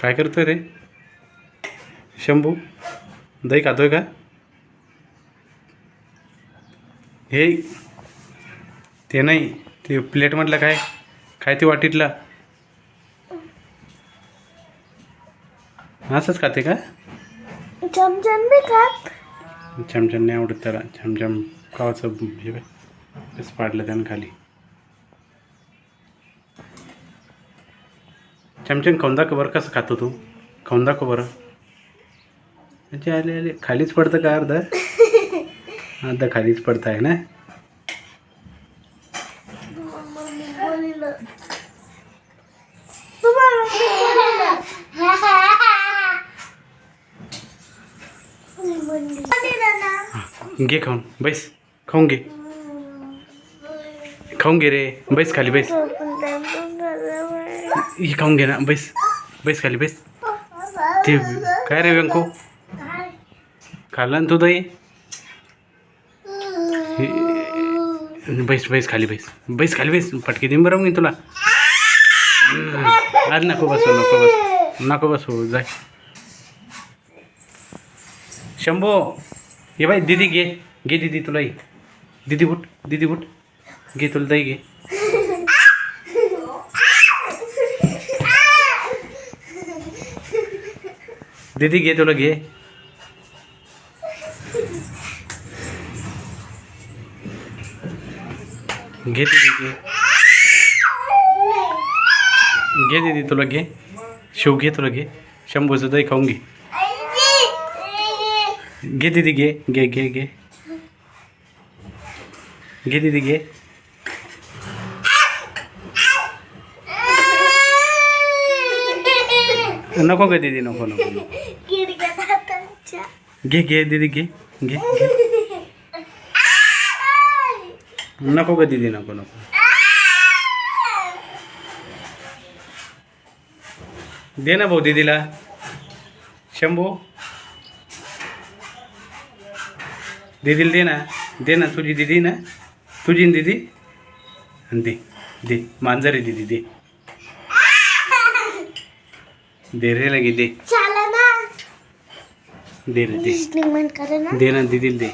काय करतोय रे? शंभू दही खातोय का? हे ते नाही ते प्लेटमधलं काय काय ते वाटीतलं? असंच खाते का? चमचम बी खात. चमचम नाही आवडत त्याला. चमचम कावाचं हे पाडलं त्यानं खाली. चमचम खाऊन दाखव बरं कसं खातो तू? खाऊन दाखव बरं म्हणजे आले आले. खालीच पडतं का अर्ध? अर्ध खालीच पडतं आहे ना? घे खाऊन बैस. खाऊन घे. खाऊन घे रे. बैस खाली बैस. हे खाऊन घे ना. बैस. बैस खाली बैस. ते काय रे व्यंको? खाल्ला ना तू दही बैस बैस खाली बैस. बैस खाली बैस. फटके देईन बरं मी तुला. आज नको बसू नको बस. नको बसू जाय शंभो ये बाई दीदी घे. घे दीदी तुला दीदी बुट दीदी बुट घे तुला दही घे. दीदी घे तुला घे. घे दीदी घे. घे दीदी तुला घे. शिव घे तुला घे. शंभूचं दही खाऊन घे. घे दीदी घे. घे घे घे. घे दीदी घे. नको ग दीदी नको नको घे घे दीदी घे घे नको ग दीदी नको नको. दे ना भाऊ दीदीला. शंभू. दीदीला दे ना दे ना तुझी दीदी ना. तुझी दीदी. दे दे. मांजर आहे दीदी दे. दे रे लगे दे चला ना दे रे दे श्रीमंत करे ना. दे ना दीदीला दे.